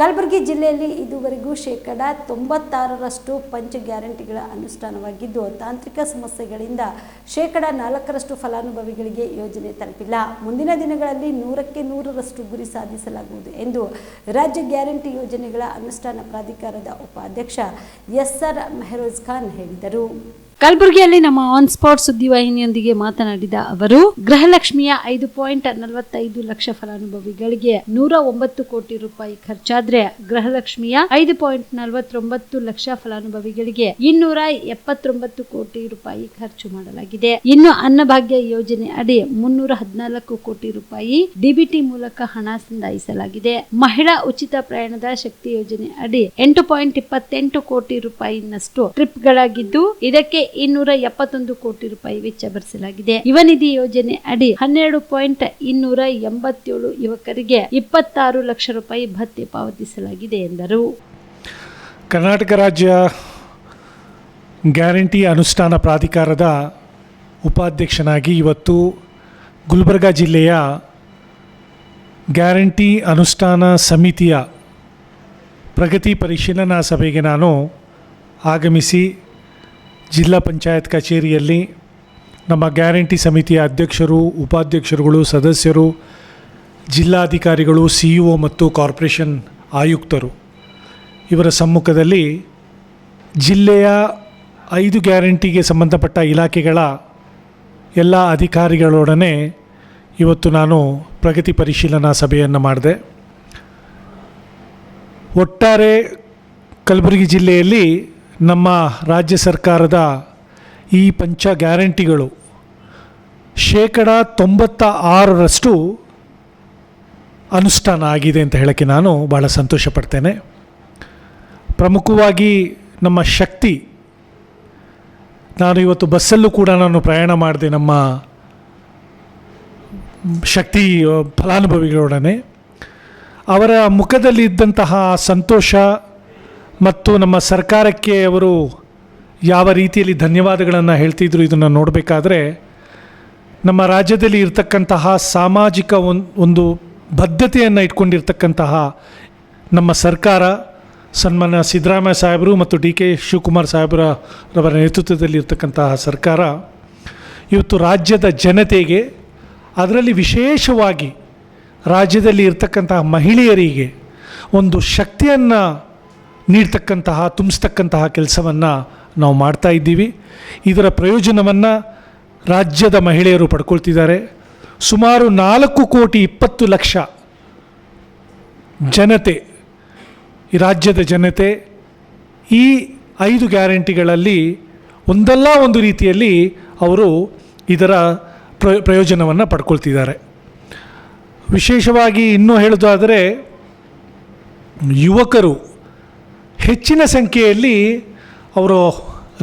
ಕಲಬುರಗಿ ಜಿಲ್ಲೆಯಲ್ಲಿ ಇದುವರೆಗೂ ಶೇಕಡ ತೊಂಬತ್ತಾರರಷ್ಟು ಪಂಚ ಗ್ಯಾರಂಟಿಗಳ ಅನುಷ್ಠಾನವಾಗಿದ್ದು, ತಾಂತ್ರಿಕ ಸಮಸ್ಯೆಗಳಿಂದ ಶೇಕಡ ನಾಲ್ಕರಷ್ಟು ಫಲಾನುಭವಿಗಳಿಗೆ ಯೋಜನೆ ತಲುಪಿಲ್ಲ. ಮುಂದಿನ ದಿನಗಳಲ್ಲಿ ನೂರಕ್ಕೆ ನೂರರಷ್ಟು ಗುರಿ ಸಾಧಿಸಲಾಗುವುದು ಎಂದು ರಾಜ್ಯ ಗ್ಯಾರಂಟಿ ಯೋಜನೆಗಳ ಅನುಷ್ಠಾನ ಪ್ರಾಧಿಕಾರದ ಉಪಾಧ್ಯಕ್ಷ ಎಸ್ ಆರ್ ಮೆಹರೋಜ್ ಖಾನ್ ಹೇಳಿದರು. ಕಲಬುರಗಿಯಲ್ಲಿ ನಮ್ಮ ಆನ್ ಸ್ಪಾಟ್ ಸುದ್ದಿವಾಹಿನಿಯೊಂದಿಗೆ ಮಾತನಾಡಿದ ಅವರು, ಗೃಹಲಕ್ಷ್ಮಿಯ ಐದು ಪಾಯಿಂಟ್ ನಲವತ್ತೈದು ಲಕ್ಷ ಫಲಾನುಭವಿಗಳಿಗೆ ನೂರ ಒಂಬತ್ತು ಕೋಟಿ ರೂಪಾಯಿ ಖರ್ಚಾದ್ರೆ ಗೃಹಲಕ್ಷ್ಮಿಯ ಐದು ಪಾಯಿಂಟ್ ನಲವತ್ತೊಂಬತ್ತು ಲಕ್ಷ ಫಲಾನುಭವಿಗಳಿಗೆ ಇನ್ನೂರ ಎಪ್ಪತ್ತೊಂಬತ್ತು ಕೋಟಿ ರೂಪಾಯಿ ಖರ್ಚು ಮಾಡಲಾಗಿದೆ. ಇನ್ನು ಅನ್ನಭಾಗ್ಯ ಯೋಜನೆ ಅಡಿ ಮುನ್ನೂರ ಹದಿನಾಲ್ಕು ಕೋಟಿ ರೂಪಾಯಿ ಡಿಬಿಟಿ ಮೂಲಕ ಹಣ ಸಂದಾಯಿಸಲಾಗಿದೆ. ಮಹಿಳಾ ಉಚಿತ ಪ್ರಯಾಣದ ಶಕ್ತಿ ಯೋಜನೆ ಅಡಿ ಎಂಟು ಪಾಯಿಂಟ್ ಇಪ್ಪತ್ತೆಂಟು ಕೋಟಿ ರೂಪಾಯಿನಷ್ಟು ಟ್ರಿಪ್ಗಳಾಗಿದ್ದು, ಇದಕ್ಕೆ ಇನ್ನೂರ ಎಪ್ಪತ್ತೊಂದು ಕೋಟಿ ರೂಪಾಯಿ ವೆಚ್ಚ ಭರಿಸಲಾಗಿದೆ. ಯುವನಿಧಿ ಯೋಜನೆ ಅಡಿ ಹನ್ನೆರಡು ಪಾಯಿಂಟ್ ಇನ್ನೂರ ಎಂಬತ್ತೇಳು ಯುವಕರಿಗೆ ಇಪ್ಪತ್ತಾರು ಲಕ್ಷ ರೂಪಾಯಿ ಭತ್ಯೆ ಪಾವತಿಸಲಾಗಿದೆ ಎಂದರು. ಕರ್ನಾಟಕ ರಾಜ್ಯ ಗ್ಯಾರಂಟಿ ಅನುಷ್ಠಾನ ಪ್ರಾಧಿಕಾರದ ಉಪಾಧ್ಯಕ್ಷನಾಗಿ ಇವತ್ತು ಗುಲ್ಬರ್ಗ ಜಿಲ್ಲೆಯ ಗ್ಯಾರಂಟಿ ಅನುಷ್ಠಾನ ಸಮಿತಿಯ ಪ್ರಗತಿ ಪರಿಶೀಲನಾ ಸಭೆಗೆ ನಾನು ಆಗಮಿಸಿ ಜಿಲ್ಲಾ ಪಂಚಾಯತ್ ಕಚೇರಿಯಲ್ಲಿ ನಮ್ಮ ಗ್ಯಾರಂಟಿ ಸಮಿತಿಯ ಅಧ್ಯಕ್ಷರು, ಉಪಾಧ್ಯಕ್ಷರುಗಳು, ಸದಸ್ಯರು, ಜಿಲ್ಲಾಧಿಕಾರಿಗಳು ಸಿ ಇ ಒ ಮತ್ತು ಕಾರ್ಪೊರೇಷನ್ ಆಯುಕ್ತರು. ಇವರ ಸಮ್ಮುಖದಲ್ಲಿ ಜಿಲ್ಲೆಯ ಐದು ಗ್ಯಾರಂಟಿಗೆ ಸಂಬಂಧಪಟ್ಟ ಇಲಾಖೆಗಳ ಎಲ್ಲ ಅಧಿಕಾರಿಗಳೊಡನೆ ಇವತ್ತು ನಾನು ಪ್ರಗತಿ ಪರಿಶೀಲನಾ ಸಭೆಯನ್ನು ಮಾಡಿದೆ. ಒಟ್ಟಾರೆ ಕಲಬುರಗಿ ಜಿಲ್ಲೆಯಲ್ಲಿ ನಮ್ಮ ರಾಜ್ಯ ಸರ್ಕಾರದ ಈ ಪಂಚ ಗ್ಯಾರಂಟಿಗಳು ಶೇಕಡ ತೊಂಬತ್ತ ಆರರಷ್ಟು ಅನುಷ್ಠಾನ ಆಗಿದೆ ಅಂತ ಹೇಳೋಕ್ಕೆ ನಾನು ಭಾಳ ಸಂತೋಷ ಪಡ್ತೇನೆ ಪ್ರಮುಖವಾಗಿ ನಮ್ಮ ಶಕ್ತಿ, ನಾನು ಇವತ್ತು ಬಸ್ಸಲ್ಲೂ ಕೂಡ ನಾನು ಪ್ರಯಾಣ ಮಾಡಿದೆ ನಮ್ಮ ಶಕ್ತಿ, ಫಲಾನುಭವಿಗಳೊಡನೆ. ಅವರ ಮುಖದಲ್ಲಿ ಇದ್ದಂತಹ ಸಂತೋಷ ಮತ್ತು ನಮ್ಮ ಸರ್ಕಾರಕ್ಕೆ ಅವರು ಯಾವ ರೀತಿಯಲ್ಲಿ ಧನ್ಯವಾದಗಳನ್ನು ಹೇಳ್ತಿದ್ರು ಇದನ್ನು ನೋಡಬೇಕಾದ್ರೆ, ನಮ್ಮ ರಾಜ್ಯದಲ್ಲಿ ಇರತಕ್ಕಂತಹ ಸಾಮಾಜಿಕ ಒಂದು ಬದ್ಧತೆಯನ್ನು ಇಟ್ಕೊಂಡಿರ್ತಕ್ಕಂತಹ ನಮ್ಮ ಸರ್ಕಾರ, ಸನ್ಮಾನ್ಯ ಸಿದ್ದರಾಮಯ್ಯ ಸಾಹೇಬರು ಮತ್ತು ಡಿ ಕೆ ಶಿವಕುಮಾರ್ ಸಾಹೇಬರ ರವರ ನೇತೃತ್ವದಲ್ಲಿ ಇರ್ತಕ್ಕಂತಹ ಸರ್ಕಾರ, ಇವತ್ತು ರಾಜ್ಯದ ಜನತೆಗೆ, ಅದರಲ್ಲಿ ವಿಶೇಷವಾಗಿ ರಾಜ್ಯದಲ್ಲಿ ಇರ್ತಕ್ಕಂತಹ ಮಹಿಳೆಯರಿಗೆ ಒಂದು ಶಕ್ತಿಯನ್ನು ನೀಡ್ತಕ್ಕಂತಹ, ತುಂಬಿಸ್ತಕ್ಕಂತಹ ಕೆಲಸವನ್ನು ನಾವು ಮಾಡ್ತಾ ಇದ್ದೀವಿ. ಇದರ ಪ್ರಯೋಜನವನ್ನು ರಾಜ್ಯದ ಮಹಿಳೆಯರು ಪಡ್ಕೊಳ್ತಿದ್ದಾರೆ. ಸುಮಾರು ನಾಲ್ಕು ಕೋಟಿ ಇಪ್ಪತ್ತು ಲಕ್ಷ ಜನತೆ, ಈ ರಾಜ್ಯದ ಜನತೆ ಈ ಐದು ಗ್ಯಾರಂಟಿಗಳಲ್ಲಿ ಒಂದಲ್ಲ ಒಂದು ರೀತಿಯಲ್ಲಿ ಅವರು ಇದರ ಪ್ರ ಪ್ರಯೋಜನವನ್ನು ಪಡ್ಕೊಳ್ತಿದ್ದಾರೆ. ವಿಶೇಷವಾಗಿ ಇನ್ನೂ ಹೇಳೋದಾದರೆ, ಯುವಕರು ಹೆಚ್ಚಿನ ಸಂಖ್ಯೆಯಲ್ಲಿ ಅವರು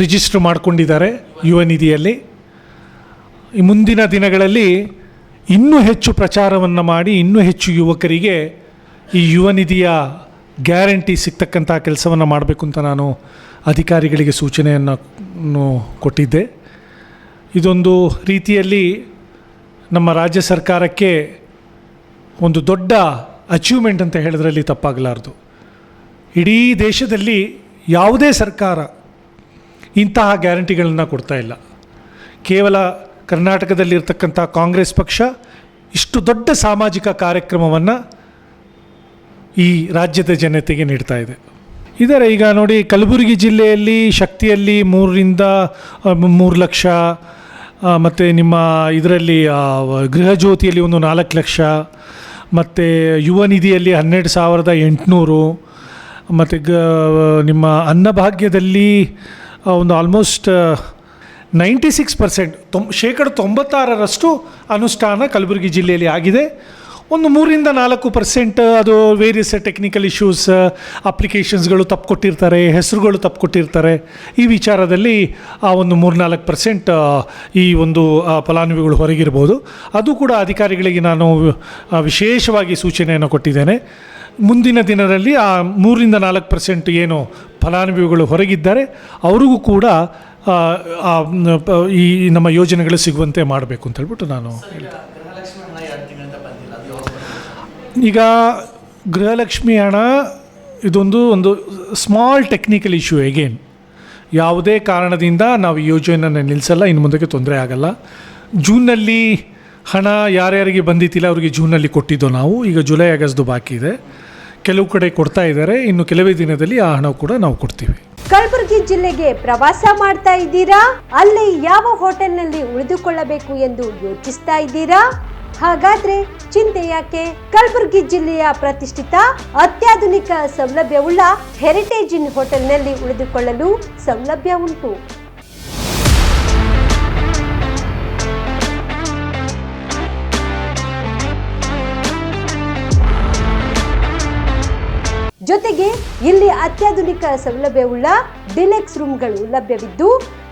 ರಿಜಿಸ್ಟರ್ ಮಾಡಿಕೊಂಡಿದ್ದಾರೆ ಯುವ ನಿಧಿಯಲ್ಲಿ. ಮುಂದಿನ ದಿನಗಳಲ್ಲಿ ಇನ್ನೂ ಹೆಚ್ಚು ಪ್ರಚಾರವನ್ನು ಮಾಡಿ ಇನ್ನೂ ಹೆಚ್ಚು ಯುವಕರಿಗೆ ಈ ಯುವ ನಿಧಿಯ ಗ್ಯಾರಂಟಿ ಸಿಗ್ತಕ್ಕಂಥ ಕೆಲಸವನ್ನು ಮಾಡಬೇಕು ಅಂತ ನಾನು ಅಧಿಕಾರಿಗಳಿಗೆ ಸೂಚನೆಯನ್ನು ಕೊಟ್ಟಿದ್ದೆ. ಇದೊಂದು ರೀತಿಯಲ್ಲಿ ನಮ್ಮ ರಾಜ್ಯ ಸರ್ಕಾರಕ್ಕೆ ಒಂದು ದೊಡ್ಡ ಅಚೀವ್ಮೆಂಟ್ ಅಂತ ಹೇಳಿದ್ರಲ್ಲಿ ತಪ್ಪಾಗಲಾರ್ದು. ಇಡೀ ದೇಶದಲ್ಲಿ ಯಾವುದೇ ಸರ್ಕಾರ ಇಂತಹ ಗ್ಯಾರಂಟಿಗಳನ್ನು ಕೊಡ್ತಾ ಇಲ್ಲ. ಕೇವಲ ಕರ್ನಾಟಕದಲ್ಲಿರ್ತಕ್ಕಂಥ ಕಾಂಗ್ರೆಸ್ ಪಕ್ಷ ಇಷ್ಟು ದೊಡ್ಡ ಸಾಮಾಜಿಕ ಕಾರ್ಯಕ್ರಮವನ್ನು ಈ ರಾಜ್ಯದ ಜನತೆಗೆ ನೀಡ್ತಾ ಇದೆ. ಇದರ ಈಗ ನೋಡಿ ಕಲಬುರಗಿ ಜಿಲ್ಲೆಯಲ್ಲಿ ಶಕ್ತಿಯಲ್ಲಿ ಮೂರರಿಂದ ಮೂರು ಲಕ್ಷ ಮತ್ತು ನಿಮ್ಮ ಇದರಲ್ಲಿ ಗೃಹಜ್ಯೋತಿಯಲ್ಲಿ ಗೃಹ ಜ್ಯೋತಿಯಲ್ಲಿ ಒಂದು ನಾಲ್ಕು ಲಕ್ಷ, ಮತ್ತು ಯುವ ನಿಧಿಯಲ್ಲಿ ಹನ್ನೆರಡು ಸಾವಿರದ ಎಂಟುನೂರು ಮತ್ತು ಗ ನಿಮ್ಮ ಅನ್ನಭಾಗ್ಯದಲ್ಲಿ ಒಂದು ಆಲ್ಮೋಸ್ಟ್ ನೈಂಟಿ ಸಿಕ್ಸ್ ಪರ್ಸೆಂಟ್ ತೊಂಬ ಶೇಕಡ ತೊಂಬತ್ತಾರರಷ್ಟು ಅನುಷ್ಠಾನ ಕಲಬುರಗಿ ಜಿಲ್ಲೆಯಲ್ಲಿ ಆಗಿದೆ. ಒಂದು ಮೂರಿಂದ ನಾಲ್ಕು ಪರ್ಸೆಂಟ್ ಅದು ವೇರಿಯಸ್ ಟೆಕ್ನಿಕಲ್ ಇಶ್ಯೂಸ್ ಅಪ್ಲಿಕೇಶನ್ಸ್ಗಳು ತಪ್ಪು ಕೊಟ್ಟಿರ್ತಾರೆ ಹೆಸರುಗಳು ತಪ್ಪು ಕೊಟ್ಟಿರ್ತಾರೆ ಈ ವಿಚಾರದಲ್ಲಿ ಆ ಒಂದು ಮೂರ್ನಾಲ್ಕು ಪರ್ಸೆಂಟ್ ಈ ಒಂದು ಫಲಾನುಭವಿಗಳು ಹೊರಗಿರ್ಬೋದು. ಅದು ಕೂಡ ಅಧಿಕಾರಿಗಳಿಗೆ ನಾನು ವಿಶೇಷವಾಗಿ ಸೂಚನೆಯನ್ನು ಕೊಟ್ಟಿದ್ದೇನೆ. ಮುಂದಿನ ದಿನದಲ್ಲಿ ಆ ಮೂರಿಂದ ನಾಲ್ಕು ಪರ್ಸೆಂಟ್ ಏನು ಫಲಾನುಭವಿಗಳು ಹೊರಗಿದ್ದಾರೆ ಅವರಿಗೂ ಕೂಡ ಈ ನಮ್ಮ ಯೋಜನೆಗಳು ಸಿಗುವಂತೆ ಮಾಡಬೇಕು ಅಂತ ಹೇಳ್ಬಿಟ್ಟು ನಾನು ಹೇಳ್ತೀನಿ ಈಗ ಗೃಹಲಕ್ಷ್ಮಿ ಹಣ ಇದೊಂದು ಒಂದು ಸ್ಮಾಲ್ ಟೆಕ್ನಿಕಲ್ ಇಶ್ಯೂ ಎಗೇನ್ ಯಾವುದೇ ಕಾರಣದಿಂದ ನಾವು ಯೋಜನೆಯನ್ನು ನಿಲ್ಲಿಸಲ್ಲ, ಇನ್ನು ಮುಂದಕ್ಕೆ ತೊಂದರೆ ಆಗಲ್ಲ. ಜೂನ್ನಲ್ಲಿ ಹಣ ಯಾರ್ಯಾರಿಗೆ ಬಂದಿತ್ತಿಲ್ಲ ಅವರಿಗೆ ಜೂನಲ್ಲಿ ಕೊಟ್ಟಿದ್ದೋ ನಾವು. ಈಗ ಜುಲೈ ಆಗಸ್ಟ್ದು ಬಾಕಿ ಇದೆ. ಕೆಲವು ಕಡೆ ಕೊಡ್ತಾ ಇದ್ದಾರೆ. ಇನ್ನು ಕೆಲವೇ ದಿನದಲ್ಲಿ ಆ ಹಣ ಕೂಡ ನಾವು ಕೊಡ್ತೀವಿ. ಕಲಬುರಗಿ ಜಿಲ್ಲೆಗೆ ಪ್ರವಾಸ ಮಾಡ್ತಾ ಇದ್ದೀರಾ? ಅಲ್ಲಿ ಯಾವ ಹೋಟೆಲ್ನಲ್ಲಿ ಉಳಿದುಕೊಳ್ಳಬೇಕು ಎಂದು ಯೋಚಿಸ್ತಾ ಇದ್ದೀರಾ? ಹಾಗಾದ್ರೆ ಚಿಂತೆ ಯಾಕೆ? ಕಲಬುರಗಿ ಜಿಲ್ಲೆಯ ಪ್ರತಿಷ್ಠಿತ ಅತ್ಯಾಧುನಿಕ ಸೌಲಭ್ಯವುಳ್ಳ ಹೆರಿಟೇಜ್ ಇನ್ ಹೋಟೆಲ್ನಲ್ಲಿ ಉಳಿದುಕೊಳ್ಳಲು ಸೌಲಭ್ಯ ಉಂಟು. ಜೊತೆಗೆ ಇಲ್ಲಿ ಅತ್ಯಾಧುನಿಕ ಸೌಲಭ್ಯವುಳ್ಳ ಡಿಲೆಕ್ಸ್ ರೂಮ್ಗಳು ಲಭ್ಯವಿದ್ದು